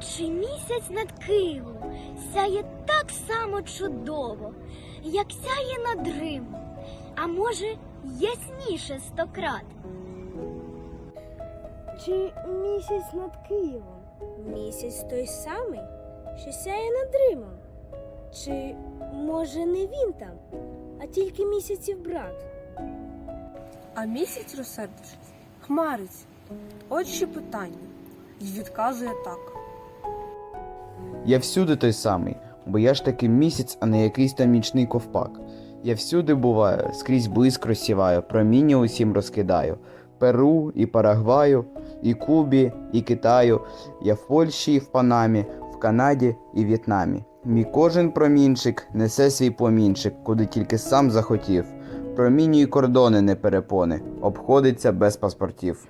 Чи місяць над Києвом сяє так само чудово, як сяє над Римом, а може, ясніше стократ? Чи місяць над Києвом? Місяць той самий, що сяє над Римом? Чи може не він там, а тільки місяців брат? А місяць розсердившись, хмариться От ще питання. І відказує так. Я всюди той самий, бо я ж таки місяць, а не якийсь там нічний ковпак. Я всюди буваю, скрізь блиск розсіваю, проміння усім розкидаю. Перу і Парагваю, і Кубі, і Китаю. Я в Польщі і в Панамі, в Канаді і В'єтнамі. Мій кожен промінчик несе свій помінчик, куди тільки сам захотів. Промінюй кордони не перепони, обходиться без паспортів.